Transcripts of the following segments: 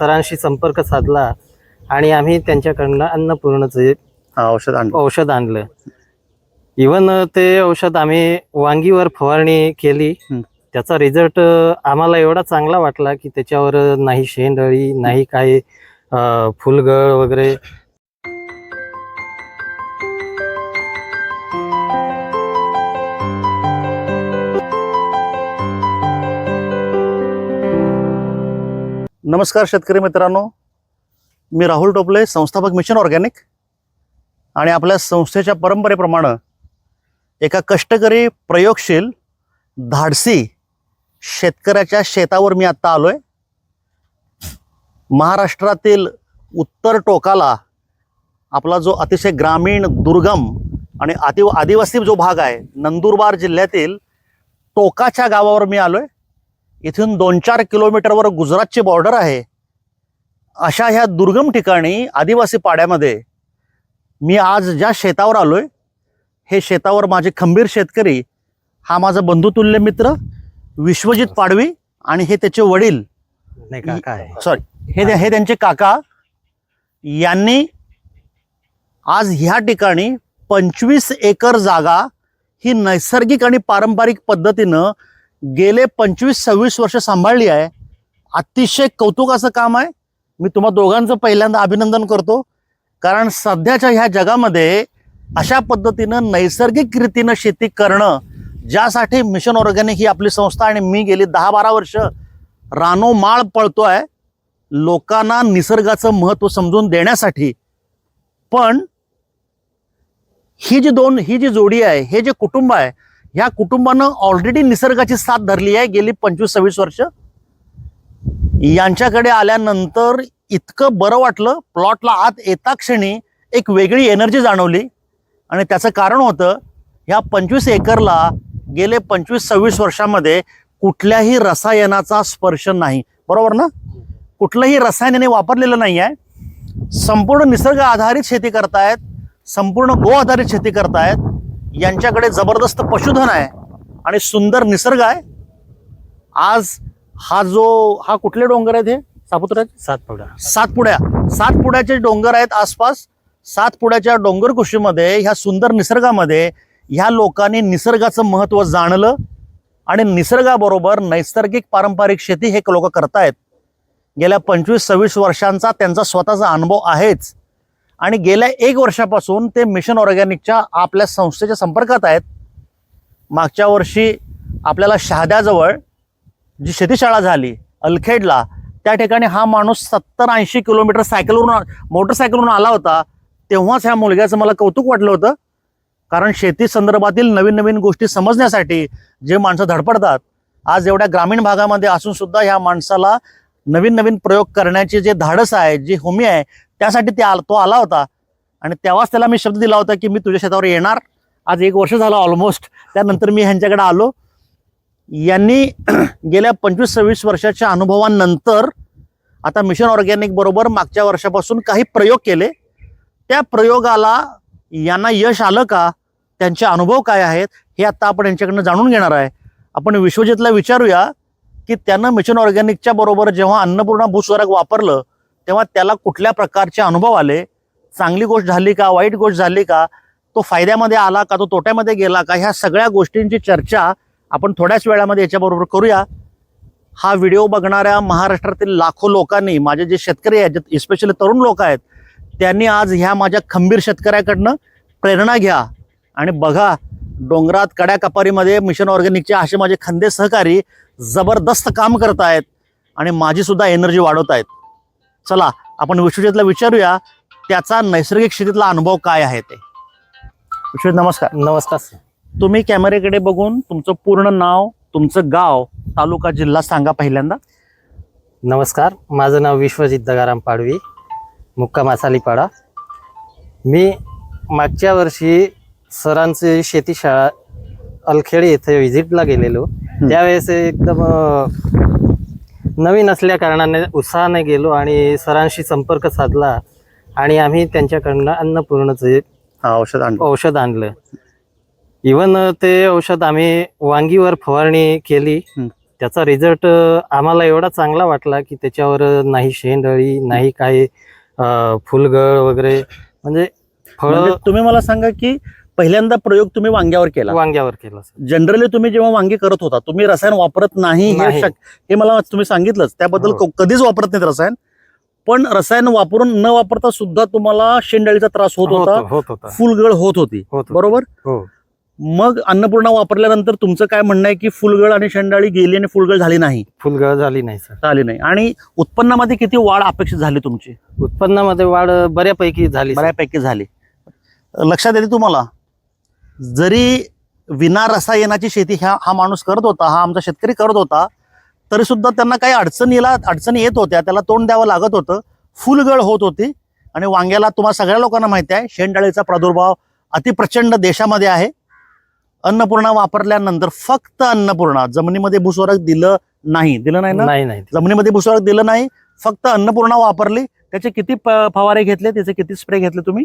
सरांशी संपर्क साधला आणि आम्ही त्यांच्याकडनं अन्नपूर्णचे औषध औषध आणलं. इवन ते औषध आम्ही वांगीवर फवारणी केली. त्याचा रिझल्ट आम्हाला एवढा चांगला वाटला की त्याच्यावर नाही शेंडळी नाही काही फुलगळ वगैरे नमस्कार शेतकरी मित्रांनो. मी राहुल टोपले संस्थापक मिशन ऑर्गॅनिक. आणि आपल्या संस्थेच्या परंपरेप्रमाणे एका कष्टकरी प्रयोगशील धाडसी शेतकऱ्याच्या शेतावर मी आत्ता आलो आहे महाराष्ट्रातील उत्तर टोकाला आपला जो अतिशय ग्रामीण दुर्गम आणि आदि आदिवासी जो भाग आहे नंदुरबार जिल्ह्यातील टोकाच्या गावावर मी आलो आहे इथून दोन चार किलोमीटरवर गुजरातची बॉर्डर आहे. अशा ह्या दुर्गम ठिकाणी आदिवासी पाड्यामध्ये मी आज ज्या शेतावर आलोय हे शेतावर माझे खंबीर शेतकरी हा माझा बंधुतुल्य मित्र विश्वजित पाडवी आणि हे त्याचे वडील. नाही सॉरी हे हे त्यांचे काका. यांनी आज ह्या ठिकाणी पंचवीस एकर जागा ही नैसर्गिक आणि पारंपरिक पद्धतीनं गेले पंचवीस सव्वीस वर्ष सांभाळली आहे. अतिशय कौतुकाचं काम आहे. मी तुम्हा दोघांचं पहिल्यांदा अभिनंदन करतो. कारण सध्याच्या ह्या जगामध्ये अशा पद्धतीनं नैसर्गिक रीतीनं शेती करणं ज्यासाठी मिशन ऑर्गॅनिक ही आपली संस्था आणि मी गेली दहा बारा वर्ष रानोमाळ आहे लोकांना निसर्गाचं महत्त्व समजून देण्यासाठी. पण ही जी दोन ही जी जोडी आहे हे जे कुटुंब आहे ह्या कुटुंबानं ऑलरेडी निसर्गाची साथ धरली आहे गेली पंचवीस सव्वीस वर्ष. यांच्याकडे आल्यानंतर इतकं बरं वाटलं. प्लॉटला आत येता क्षणी एक वेगळी एनर्जी जाणवली. आणि त्याचं कारण होतं ह्या पंचवीस एकरला गेले पंचवीस सव्वीस वर्षामध्ये कुठल्याही रसायनाचा स्पर्श नाही. बरोबर ना? कुठलंही रसायनाने वापरलेलं नाही आहे. संपूर्ण निसर्ग आधारित शेती करतायत. संपूर्ण गो आधारित शेती करतायत. यांच्याकडे जबरदस्त पशुधन आहे आणि सुंदर निसर्ग आहे. आज हा जो हा कुठले डोंगर आहेत हे? सापुत्राचे? सातपुडा. सातपुड्या सातपुड्याचे डोंगर आहेत आसपास. सातपुड्याच्या डोंगर कुशीमध्ये ह्या सुंदर निसर्गामध्ये ह्या लोकांनी निसर्गाचं महत्त्व जाणलं आणि निसर्गाबरोबर नैसर्गिक पारंपरिक शेती हे लोक करतायत. गेल्या पंचवीस सव्वीस वर्षांचा त्यांचा स्वतःचा अनुभव आहेच. आणि गेल्या एक वर्षापासून ते मिशन ऑर्गॅनिकच्या आपल्या संस्थेच्या संपर्कात आहेत. मागच्या वर्षी आपल्याला शहाद्याजवळ जी शेतीशाळा झाली अलखेडला त्या ठिकाणी हा माणूस सत्तर ऐंशी किलोमीटर सायकलवरून मोटरसायकलवरून आला होता. तेव्हाच ह्या मुलग्याचं मला कौतुक वाटलं होतं. कारण शेती संदर्भातील नवीन नवीन गोष्टी समजण्यासाठी जे माणसं धडपडतात आज एवढ्या ग्रामीण भागामध्ये असून सुद्धा ह्या माणसाला नवीन नवीन प्रयोग करण्याची जे धाडस आहे जी होमी आहे त्यासाठी ते आल तो आला होता. आणि तेव्हाच त्याला मी शब्द दिला होता की मी तुझ्या शेतावर येणार. आज एक वर्ष झालं ऑलमोस्ट त्यानंतर मी ह्यांच्याकडे आलो. यांनी गेल्या पंचवीस सव्वीस वर्षाच्या अनुभवानंतर आता मिशन ऑर्गॅनिक बरोबर मागच्या वर्षापासून काही प्रयोग केले. त्या प्रयोगाला यांना यश आलं का? त्यांचे अनुभव काय आहेत? हे आता आपण यांच्याकडनं जाणून घेणार आहे. आपण विश्वजितला विचारूया की त्यानं मिशन ऑर्गॅनिकच्या बरोबर जेव्हा अन्नपूर्णा भूस्वरक वापरलं तेव्हा त्याला कुठल्या प्रकारचे अनुभव आले? चांगली गोष्ट झाली का? वाईट गोष्ट झाली का? तो फायद्यामध्ये आला का? तो तोट्यामध्ये गेला का? ह्या सगळ्या गोष्टींची चर्चा आपण थोड्याच वेळामध्ये याच्याबरोबर करूया. हा व्हिडिओ बघणाऱ्या महाराष्ट्रातील लाखो लोकांनी माझे जे शेतकरी आहेत इस्पेशली तरुण लोक आहेत त्यांनी आज ह्या माझ्या खंबीर शेतकऱ्याकडनं प्रेरणा घ्या आणि बघा डोंगरात कड्या कपारीमध्ये मिशन ऑर्गॅनिकचे असे माझे खंदे सहकारी जबरदस्त काम करत आहेत आणि माझीसुद्धा एनर्जी वाढवत आहेत. चला आपण विश्वजितला विचारूया त्याचा नैसर्गिक शेतीतला अनुभव काय आहे ते. विश्वजित नमस्कार. नमस्कार. तुम्ही कॅमेरेकडे बघून तुमचं पूर्ण नाव तुमचं गाव तालुका जिल्हा सांगा पहिल्यांदा. नमस्कार माझं नाव विश्वजित दगाराम पाडवी मुक्का मासालीपाडा मी मागच्या वर्षी सरांची शेतीशाळा अलखेड येथे व्हिजिटला गेलेलो. त्यावेळेस एकदम नवीन असल्या कारणाने उत्साहाने गेलो आणि सरांशी संपर्क साधला आणि आम्ही त्यांच्याकडनं अन्नपूर्णचे हा औषध आणलं. औषध आणलं. इवन ते औषध आम्ही वांगीवर फवारणी केली. हं. त्याचा रिझल्ट आम्हाला एवढा चांगला वाटला की त्याच्यावर नाही शेंडळी नाही काही अं, फुलगळ वगैरे. म्हणजे फळ म्हणजे तुम्ही मला सांगा की पहिल्यांदा प्रयोग तुम्ही वांग्यावर केला. वांग्यावर केला सर. जनरली तुम्ही जेव्हा वांगी करत होता तुम्ही रसायन वापरत नाही हे नाही. शक- हे मला तुम्ही सांगितलंच. त्याबद्दल हो. क- कधीच वापरत नाहीत रसायन. पण रसायन वापरून न वापरता सुद्धा तुम्हाला शेंडाळीचा त्रास होत होता. होत होत होता. फुलगळ होत होती. होत होता. बरोबर? हो. मग अन्नपूर्णा वापरल्यानंतर तुमचं काय म्हणणं आहे की फुलगळ आणि शेंडाळी गेली आणि फुलगळ झाली नाही? फुलगळ झाली नाही सर. झाली नाही. आणि उत्पन्नामध्ये किती वाढ अपेक्षित झाली तुमची? उत्पन्नामध्ये वाढ बऱ्यापैकी झाली सर. बऱ्यापैकी झाली. लक्षात येते तुम्हाला? जरी विना रसायनाची शेती ह्या हा माणूस करत होता हा आमचा शेतकरी करत होता तरी सुद्धा त्यांना काही अडचणीला अडचणी येत होत्या त्याला तोंड द्यावं लागत होतं फुलगळ होत होती. आणि वांग्याला तुम्हाला सगळ्या लोकांना माहिती आहे शेंडाळीचा प्रादुर्भाव अतिप्रचंड देशामध्ये आहे. अन्नपूर्णा वापरल्यानंतर फक्त अन्नपूर्णा जमिनीमध्ये भूस्वरक दिलं नाही. दिलं नाही ना? नाही नाही. जमिनीमध्ये भूस्वरक दिलं नाही फक्त अन्नपूर्णा वापरली. त्याचे किती फवारे घेतले त्याचे किती स्प्रे घेतले तुम्ही?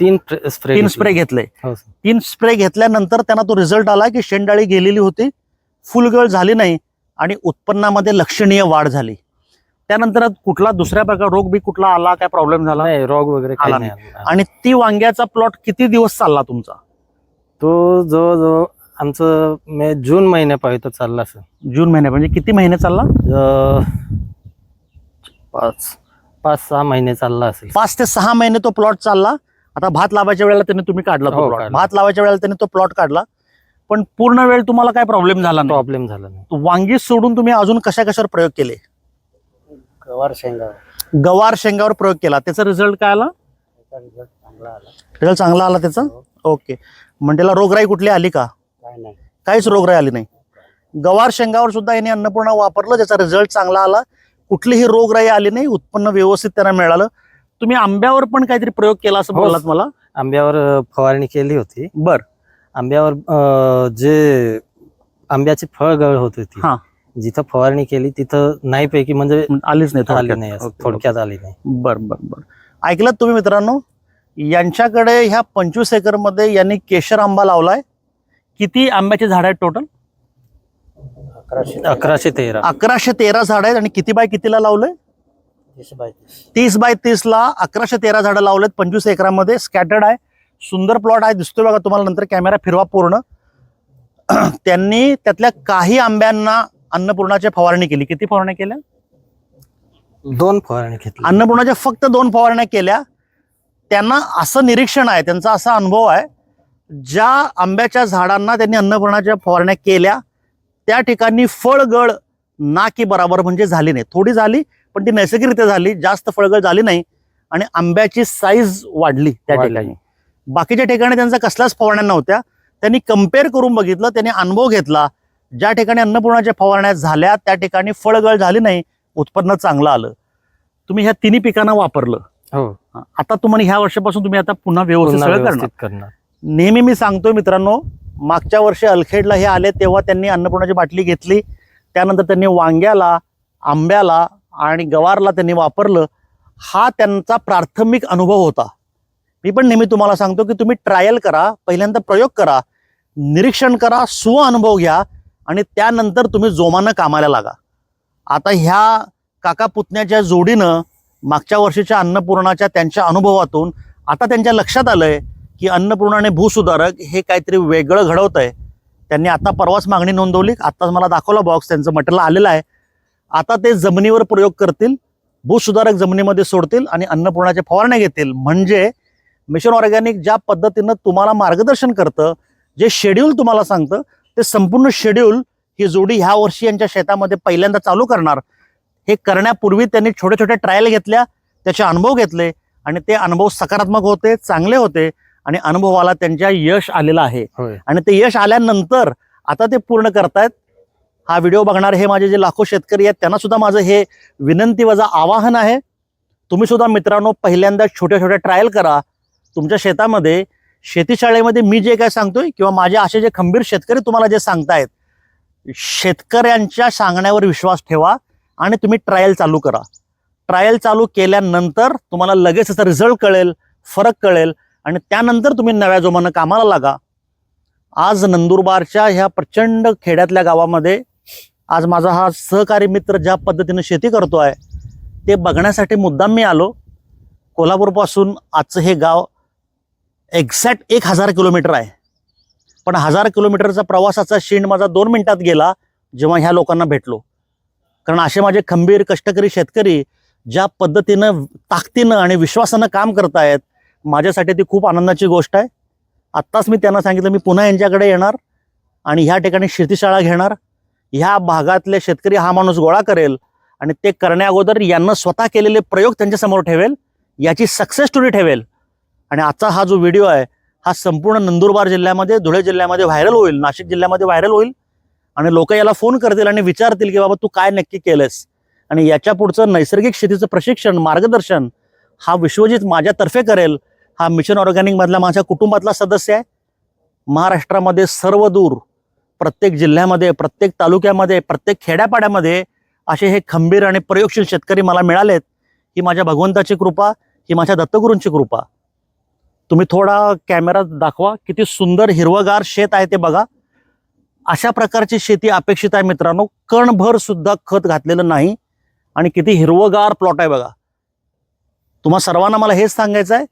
तीन स्प्रे तीन स्प्रे घेतले. हो. तीन स्प्रे घेतल्यानंतर त्यांना तो रिझल्ट आला की शेंडाळी गेलेली होती फुलगळ झाली नाही आणि उत्पन्नामध्ये लक्षणीय वाढ झाली. त्यानंतर कुठला दुसऱ्या प्रकार रोग बी कुठला आला काय प्रॉब्लेम झाला? नाही रोग वगैरे आला नाही. आणि ती वांग्याचा प्लॉट किती दिवस चालला तुमचा? तो जवळजवळ आमचं मे जून महिन्यापर्यंत चालला सर जून महिन्या म्हणजे किती महिने चालला? पाच पाच सहा महिने चालला असेल पाच ते सहा महिने तो प्लॉट चालला. आता भात लावायच्या वेळेला त्यांनी तुम्ही काढला तो हो, प्लॉट काढला. भात लावायच्या वेळेला त्यांनी तो प्लॉट काढला. पण पूर्ण वेळ तुम्हाला काय प्रॉब्लेम झाला नाही? प्रॉब्लेम झाला नाही. वांगी सोडून तुम्ही अजून कशा कशावर प्रयोग केले? गवार शेंगा. गवार शेंगावर प्रयोग केला. त्याचा रिझल्ट काय आला? चांगला आला. रिझल्ट चांगला आला त्याचा? ओके म्हणजे त्याला रोगराई कुठली आली का? काय नाही. काहीच रोगराई आली नाही. गवार शेंगावर सुद्धा याने अन्नपूर्णा वापरलं. त्याचा रिझल्ट चांगला आला. कुठलीही रोगराई आली नाही. उत्पन्न व्यवस्थित त्यांना मिळालं. तुम्ही आंब्यावर पण काहीतरी प्रयोग केला असं हो. बोललात मला? आंब्यावर फवारणी केली होती. बर. आंब्यावर जे आंब्याची फळगळ होत होती हा. जिथं फवारणी केली तिथं नाही पैकी म्हणजे आलीच नाही आली थोडक्यात. नाही थोडक्यात आली नाही. बर बर बर. ऐकलं तुम्ही मित्रांनो यांच्याकडे ह्या पंचवीस एकरमध्ये यांनी केशर आंबा लावलाय. किती आंब्याची झाड आहेत टोटल अकराशे तेरा. अकराशे तेरा झाड आहेत आणि किती बाय कितीला लावलंय? तीस बाय तीस. ला अकराशे तेरा झाडं लावलेत. पंचवीस एकरामध्ये स्कॅटर्ड आहे. सुंदर प्लॉट आहे. दिसतोय बघा तुम्हाला नंतर कॅमेरा फिरवा पूर्ण. त्यांनी त्यातल्या काही आंब्यांना अन्नपूर्णाच्या फवारणी केली. किती फवारण्या केल्या? दोन फवारणी घेतली. अन्नपूर्णाच्या फक्त दोन फवारण्या केल्या. त्यांना असं निरीक्षण आहे. त्यांचा असा अनुभव आहे. ज्या आंब्याच्या झाडांना त्यांनी अन्नपूर्णाच्या फवारण्या केल्या त्या ठिकाणी फळगळ ना की बराबर म्हणजे झाली नाही. थोडी झाली पण ती नैसर्गिकरित्या झाली जास्त फळगळ झाली नाही आणि आंब्याची साईज वाढली त्या. ठिकाणी. बाकीच्या ठिकाणी त्यांचा कसल्याच फवारण्या नव्हत्या. त्यांनी कंपेअर करून बघितलं त्यांनी अनुभव घेतला. ज्या ठिकाणी अन्नपूर्णाच्या फवारण्या झाल्या त्या ठिकाणी फळगळ झाली नाही उत्पन्न चांगलं आलं. तुम्ही ह्या तिन्ही पिकांना वापरलं. हो. आता तुम्हाला ह्या वर्षापासून तुम्ही आता पुन्हा सगळं व्यवस्थित करणार. नेहमी मी सांगतोय मित्रांनो मागच्या वर्षी अलखेडला हे आले तेव्हा त्यांनी अन्नपूर्णाची बाटली घेतली. त्यानंतर त्यांनी वांग्याला आंब्याला आणि गवारला त्यांनी वापरलं हा त्यांचा प्राथमिक अनुभव होता. मी पण नेहमी तुम्हाला सांगतो की तुम्ही ट्रायल करा पहिल्यांदा प्रयोग करा निरीक्षण करा स्व अनुभव घ्या आणि त्यानंतर तुम्ही जोमानं कामाला लागा. आता ह्या काका पुतण्याच्या जोडीनं मागच्या वर्षीच्या अन्नपूर्णाच्या त्यांच्या अनुभवातून आता त्यांच्या लक्षात आलं आहे की अन्नपूर्णाने आणि भूसुधारक हे काहीतरी वेगळं घडवत आहे त्यांनी आता परवाच मागणी नोंदवली. आत्ताच मला दाखवला बॉक्स त्यांचं मटेरियल आलेलं आहे. आता ते जमिनीवर प्रयोग करतील भूसुधारक जमिनीमध्ये सोडतील आणि अन्नपूर्णाच्या फवारण्या घेतील. म्हणजे मिशन ऑर्गॅनिक ज्या पद्धतीनं तुम्हाला मार्गदर्शन करतं जे शेड्यूल तुम्हाला सांगतं ते संपूर्ण शेड्यूल ही जोडी ह्या वर्षी यांच्या शेतामध्ये पहिल्यांदा चालू करणार. हे करण्यापूर्वी त्यांनी छोट्या छोट्या ट्रायल घेतल्या त्याचे अनुभव घेतले आणि ते अनुभव सकारात्मक होते चांगले होते आणि अनुभवाला त्यांच्या यश आलेलं आहे. आणि ते यश आल्यानंतर आता ते पूर्ण करतायत. हा व्हिडिओ बघणारे हे माझे जे लाखो शेतकरी आहेत त्यांना सुद्धा माझं हे विनंती वजा आवाहन आहे. तुम्ही सुद्धा मित्रांनो पहिल्यांदा छोट्या छोट्या ट्रायल करा. तुमच्या शेतामध्ये शेतीशाळेमध्ये मी जे काय सांगतोय किंवा माझे असे जे खंबीर शेतकरी तुम्हाला जे सांगतायत शेतकऱ्यांच्या सांगण्यावर विश्वास ठेवा आणि तुम्ही ट्रायल चालू करा. ट्रायल चालू केल्यानंतर तुम्हाला लगेच त्याचा रिझल्ट कळेल फरक कळेल आणि त्यानंतर तुम्ही नव्या जोमानं कामाला लागा. आज नंदुरबारच्या ह्या प्रचंड खेड्यातल्या गावामध्ये आज माझा हा सहकारी मित्र ज्या पद्धतीनं शेती करतो आहे ते बघण्यासाठी मुद्दाम मी आलो. कोल्हापूरपासून आजचं हे गाव एक्झॅक्ट एक हजार किलोमीटर आहे. पण हजार किलोमीटरचा प्रवासाचा शेंड माझा दोन मिनटात गेला जेव्हा ह्या लोकांना भेटलो. कारण असे माझे खंबीर कष्टकरी शेतकरी ज्या पद्धतीनं ताकदीनं आणि विश्वासानं काम करतायत माझ्यासाठी ती खूप आनंदाची गोष्ट आहे. आत्ताच मी त्यांना सांगितलं मी पुन्हा यांच्याकडे येणार आणि ह्या ठिकाणी शेतीशाळा घेणार ह्या भागातले शेतकरी हा माणूस गोळा करेल आणि ते करण्याअगोदर यांना स्वतः केलेले प्रयोग त्यांच्यासमोर ठेवेल याची सक्सेस स्टोरी ठेवेल. आणि आजचा हा जो व्हिडिओ आहे हा संपूर्ण नंदुरबार जिल्ह्यामध्ये धुळे जिल्ह्यामध्ये व्हायरल होईल नाशिक जिल्ह्यामध्ये व्हायरल होईल. आणि लोक याला फोन करतील आणि विचारतील की बाबा तू काय नक्की केलंस? आणि याच्या पुढचं नैसर्गिक शेतीचं प्रशिक्षण मार्गदर्शन हा विश्वजित माझ्यातर्फे करेल. हा मिशन ऑर्गॅनिकमधला माझ्या कुटुंबातला सदस्य आहे. महाराष्ट्रामध्ये सर्व दूर प्रत्येक जिल्ह्यामध्ये प्रत्येक तालुक्यामध्ये प्रत्येक खेड्यापाड्यामध्ये असे हे खंबीर आणि प्रयोगशील शेतकरी मला मिळालेत ही माझ्या भगवंताची कृपा ही माझ्या दत्तगुरूंची कृपा. तुम्ही थोडा कॅमेरा दाखवा किती सुंदर हिरवगार शेत आहे ते बघा. अशा प्रकारची शेती अपेक्षित आहे मित्रांनो. कणभर सुद्धा खत घातलेलं नाही आणि किती हिरवगार प्लॉट आहे बघा. तुम्हा सर्वांना मला हेच सांगायचं आहे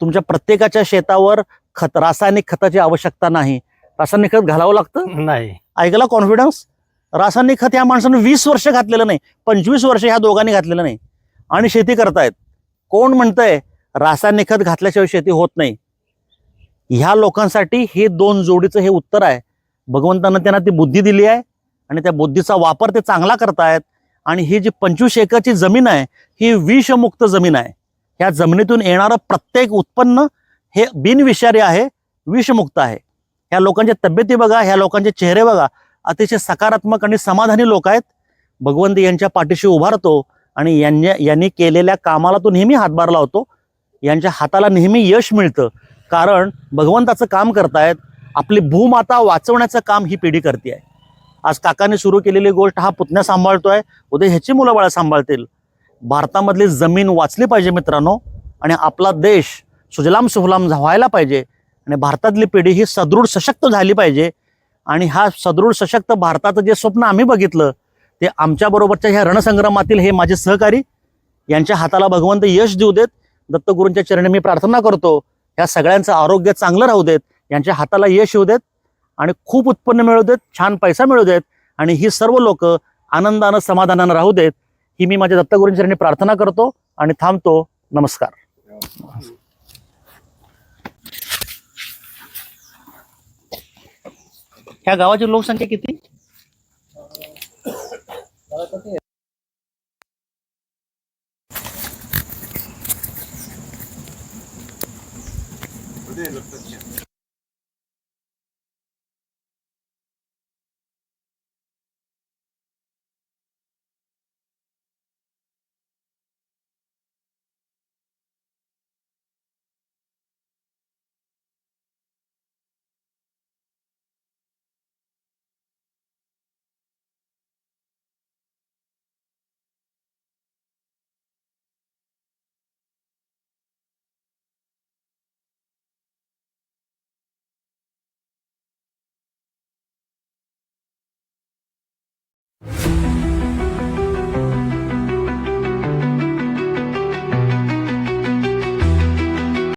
तुमच्या प्रत्येकाच्या शेतावर खत रासायनिक खताची आवश्यकता नाही. रासायनिक खत घालावं लागतं? नाही. ऐकला कॉन्फिडन्स रासायनिक खत या माणसानं वीस वर्ष घातलेलं नाही पंचवीस वर्ष ह्या दोघांनी घातलेलं नाही. आणि शेती करतायत. कोण म्हणतंय रासायनिक खत घातल्याशिवाय शेती होत नाही? ह्या लोकांसाठी हे दोन जोडीचं हे उत्तर आहे. भगवंतानं त्यांना ती बुद्धी दिली आहे आणि त्या बुद्धीचा वापर ते चांगला करतायत. आणि ही जी पंचवीस एकरची जमीन आहे ही विषमुक्त जमीन आहे. ह्या जमिनीतून येणारं प्रत्येक उत्पन्न हे बिनविषारी आहे विषमुक्त आहे. ह्या लोकांच्या तब्येती बघा ह्या लोकांचे चेहरे बघा. अतिशय सकारात्मक आणि समाधानी लोक आहेत. भगवंत यांच्या पाठीशी उभारतो आणि यांनी यांनी केलेल्या कामाला तो नेहमी हातभार लावतो. यांच्या हाताला नेहमी यश मिळतं. कारण भगवंताचं काम करतायत. आपली भूमाता वाचवण्याचं काम ही पिढी करते आहे आज काकाने सुरू केलेली गोष्ट हा पुतण्या सांभाळतोय. उद्या ह्याची मुलं बाळा सांभाळतील. भारतामधली जमीन वाचली पाहिजे मित्रांनो. आणि आपला देश सुजलाम सुफलाम व्हायला पाहिजे. आणि भारतातली पिढी ही सदृढ सशक्त झाली पाहिजे. आणि हा सदृढ सशक्त भारताचं जे स्वप्न आम्ही बघितलं ते आमच्याबरोबरच्या ह्या रणसंग्रामातील हे माझे सहकारी यांच्या हाताला भगवंत यश देऊ देत दत्तगुरूंच्या चरणी मी प्रार्थना करतो ह्या सगळ्यांचं आरोग्य चांगलं राहू देत यांच्या हाताला यश येऊ देत आणि खूप उत्पन्न मिळू देत छान पैसा मिळू देत आणि ही सर्व लोक आनंदानं समाधानानं राहू देत ही मी माझ्या दत्तगुरूंच्या चरणी प्रार्थना करतो आणि थांबतो. नमस्कार. ह्या गावाची लोकसंख्या किती?